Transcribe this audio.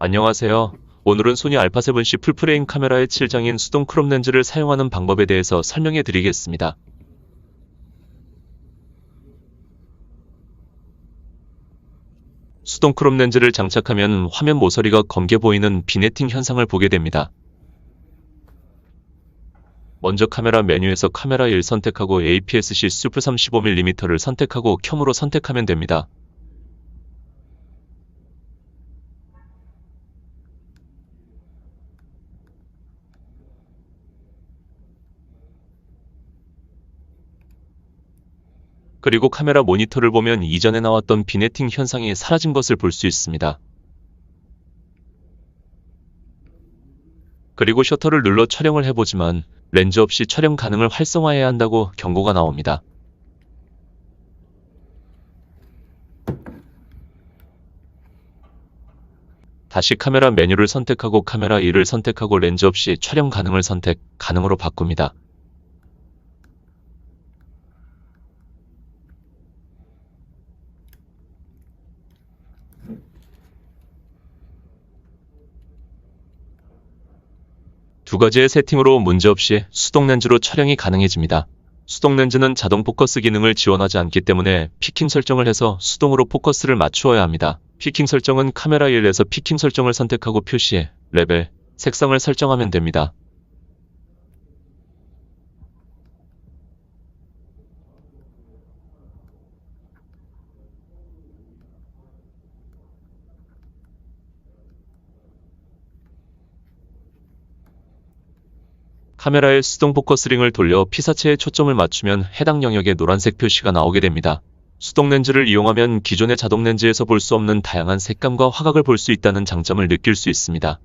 안녕하세요. 오늘은 소니 알파7C 풀프레임 카메라의 7장인 수동 크롭 렌즈를 사용하는 방법에 대해서 설명해 드리겠습니다. 수동 크롭 렌즈를 장착하면 화면 모서리가 검게 보이는 비네팅 현상을 보게 됩니다. 먼저 카메라 메뉴에서 카메라 1 선택하고 APS-C 수프 35mm를 선택하고 켬으로 선택하면 됩니다. 그리고 카메라 모니터를 보면 이전에 나왔던 비네팅 현상이 사라진 것을 볼 수 있습니다. 그리고 셔터를 눌러 촬영을 해보지만 렌즈 없이 촬영 가능을 활성화해야 한다고 경고가 나옵니다. 다시 카메라 메뉴를 선택하고 카메라 1을 선택하고 렌즈 없이 촬영 가능을 선택 가능으로 바꿉니다. 두 가지의 세팅으로 문제없이 수동 렌즈로 촬영이 가능해집니다. 수동 렌즈는 자동 포커스 기능을 지원하지 않기 때문에 피킹 설정을 해서 수동으로 포커스를 맞추어야 합니다. 피킹 설정은 카메라 1에서 피킹 설정을 선택하고 표시, 레벨, 색상을 설정하면 됩니다. 카메라의 수동 포커스링을 돌려 피사체에 초점을 맞추면 해당 영역에 노란색 표시가 나오게 됩니다. 수동 렌즈를 이용하면 기존의 자동 렌즈에서 볼 수 없는 다양한 색감과 화각을 볼 수 있다는 장점을 느낄 수 있습니다.